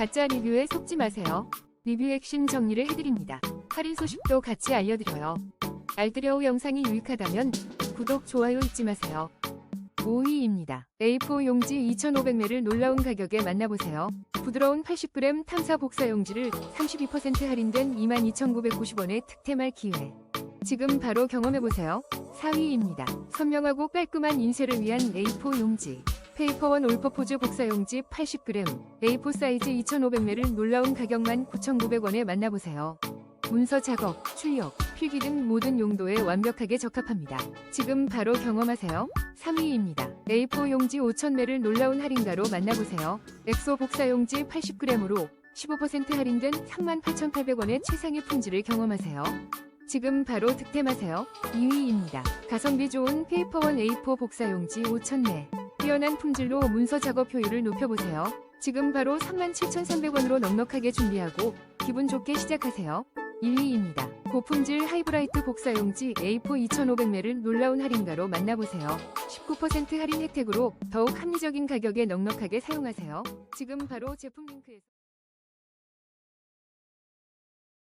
가짜 리뷰에 속지 마세요. 리뷰 핵심 정리를 해드립니다. 할인 소식도 같이 알려드려요. 알뜰여우 영상이 유익하다면 구독, 좋아요 잊지 마세요. 5위입니다. A4 용지 2,500ml 놀라운 가격에 만나보세요. 부드러운 80g 탐사 복사 용지를 32% 할인된 22,990원에 득템할 기회. 지금 바로 경험해보세요. 4위입니다. 선명하고 깔끔한 인쇄를 위한 A4 용지. 페이퍼원 올퍼포즈 복사 용지 80g, A4 사이즈 2,500ml 놀라운 가격만 9,900원에 만나보세요. 문서 작업, 출력, 필기 등 모든 용도에 완벽하게 적합합니다. 지금 바로 경험하세요. 3위입니다. A4 용지 5,000ml 놀라운 할인가로 만나보세요. 엑소 복사 용지 80g으로 15% 할인된 38,800원의 최상의 품질을 경험하세요. 지금 바로 득템하세요. 2위입니다. 가성비 좋은 페이퍼원 A4 복사 용지 5,000매. 뛰어난 품질로 문서 작업 효율을 높여보세요. 지금 바로 37,300원으로 넉넉하게 준비하고 기분 좋게 시작하세요. 1위입니다. 고품질 하이브라이트 복사용지 A4 2500매를 놀라운 할인가로 만나보세요. 19% 할인 혜택으로 더욱 합리적인 가격에 넉넉하게 사용하세요. 지금 바로 제품 링크에서